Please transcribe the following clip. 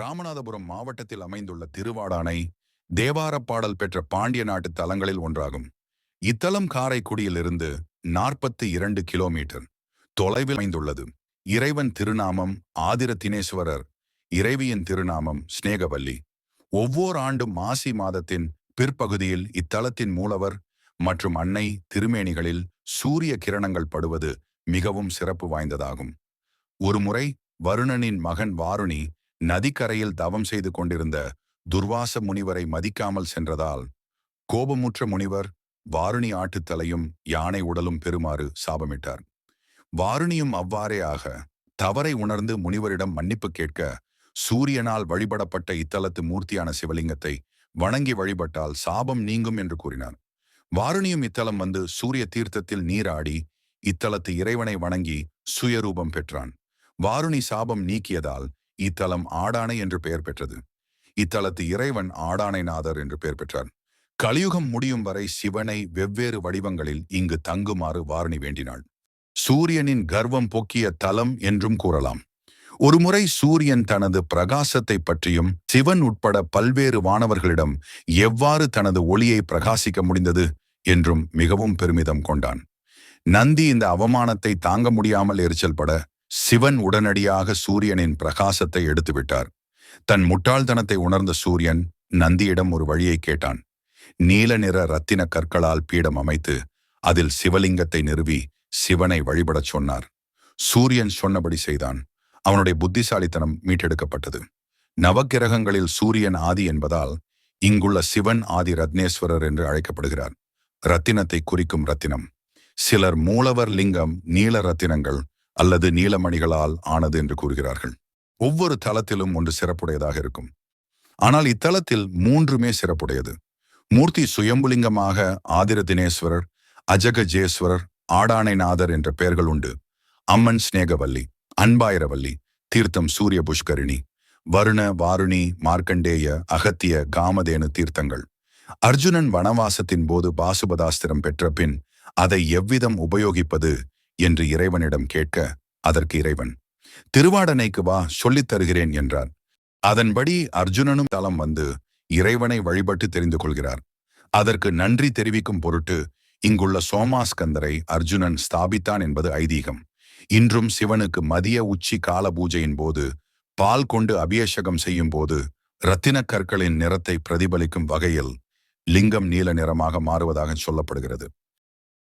ராமநாதபுரம் மாவட்டத்தில் அமைந்துள்ள திருவாடானை தேவாரப் பாடல் பெற்ற பாண்டிய நாட்டு தலங்களில் ஒன்றாகும். இத்தலம் காரைக்குடியிலிருந்து நாற்பத்தி இரண்டு கிலோமீட்டர் தொலைவில் அமைந்துள்ளது. இறைவன் திருநாமம் ஆதிரத்தினேஸ்வரர் இறைவியின் திருநாமம் ஸ்நேகவல்லி ஒவ்வொரு ஆண்டும் மாசி மாதத்தின் பிற்பகுதியில் இத்தலத்தின் மூலவர் மற்றும் அன்னை திருமேனிகளில் சூரிய கிரணங்கள் படுவது மிகவும் சிறப்பு வாய்ந்ததாகும். ஒருமுறை வருணனின் மகன் வாருணி நதிக்கரையில் தவம் செய்து கொண்டிருந்த துர்வாச முனிவரை மதிக்காமல் சென்றதால் கோபமுற்ற முனிவர் வாருணி ஆட்டுத்தலையும் யானை உடலும் பெறுமாறு சாபமிட்டார். வாருணியும் அவ்வாறே ஆக தவறை உணர்ந்து முனிவரிடம் மன்னிப்பு கேட்க சூரியனால் வழிபடப்பட்ட இத்தலத்து மூர்த்தியான சிவலிங்கத்தை வணங்கி வழிபட்டால் சாபம் நீங்கும் என்று கூறினார். வாருணியும் இத்தலம் வந்து சூரிய தீர்த்தத்தில் நீராடி இத்தலத்து இறைவனை வணங்கி சுயரூபம் பெற்றான். வாருணி சாபம் நீக்கியதால் இத்தலம் ஆடானை என்று பெயர் பெற்றது. இத்தலத்து இறைவன் ஆடானைநாதர் என்று பெயர் பெற்றார் கலியுகம் முடியும் வரை சிவனை வெவ்வேறு வடிவங்களில் இங்கு தங்குமாறு வாரணி வேண்டினாள். சூரியனின் கர்வம் பொக்கிய தலம் என்றும் கூறலாம். ஒருமுறை சூரியன் தனது பிரகாசத்தை பற்றியும் சிவன் உட்பட பல்வேறு வானவர்களிடம் எவ்வாறு தனது ஒளியை பிரகாசிக்க முடிந்தது என்றும் மிகவும் பெருமிதம் கொண்டான். நந்தி இந்த அவமானத்தை தாங்க முடியாமல் எரிச்சல் பட சிவன் உடனடியாக சூரியனின் பிரகாசத்தை எடுத்துவிட்டார். தன் முட்டாள்தனத்தை உணர்ந்த சூரியன் நந்தியிடம் ஒரு வழியை கேட்டான். நீல நிற ரத்தின கற்களால் பீடம் அமைத்து அதில் சிவலிங்கத்தை நிறுவி சிவனை வழிபடச் சொன்னார். சூரியன் சொன்னபடி செய்தான். அவனுடைய புத்திசாலித்தனம் மீட்டெடுக்கப்பட்டது. நவக்கிரகங்களில் சூரியன் ஆதி என்பதால் இங்குள்ள சிவன் ஆதி ரத்னேஸ்வரர் என்று அழைக்கப்படுகிறார். ரத்தினத்தை குறிக்கும் ரத்தினம். சிலர் மூலவர் லிங்கம் நீல ரத்தினங்கள் அல்லது நீலமணிகளால் ஆனது என்று கூறுகிறார்கள். ஒவ்வொரு தலத்திலும் ஒன்று சிறப்புடையதாக இருக்கும். ஆனால் இத்தலத்தில் மூன்றுமே சிறப்புடையது. மூர்த்தி சுயம்புலிங்கமாக ஆதிர தினேஸ்வரர் அஜகஜேஸ்வரர் ஆடானைநாதர் என்ற பெயர்கள் உண்டு. அம்மன் ஸ்நேகவல்லி அன்பாயிரவல்லி தீர்த்தம் சூரிய புஷ்கரிணி வருண வாருணி மார்க்கண்டேய அகத்திய காமதேனு தீர்த்தங்கள். அர்ஜுனன் வனவாசத்தின் போது பாசுபதாஸ்திரம் பெற்ற பின் அதை எவ்விதம் உபயோகிப்பது என்று இறைவனிடம் கேட்க அதற்கு இறைவன் திருவாடனைக்கு வா சொல்லித் தருகிறேன் என்றார் அதன்படி அர்ஜுனனும் தலம் வந்து இறைவனை வழிபட்டு தெரிந்து கொள்கிறார். அதற்கு நன்றி தெரிவிக்கும் பொருட்டு இங்குள்ள சோமாஸ்கந்தரை அர்ஜுனன் ஸ்தாபித்தான் என்பது ஐதீகம். இன்றும் சிவனுக்கு மதிய உச்சி கால பூஜையின் போது பால் கொண்டு அபிஷேகம் செய்யும் போது இரத்தின கற்களின் நிறத்தை பிரதிபலிக்கும் வகையில் லிங்கம் நீல நிறமாக மாறுவதாக சொல்லப்படுகிறது.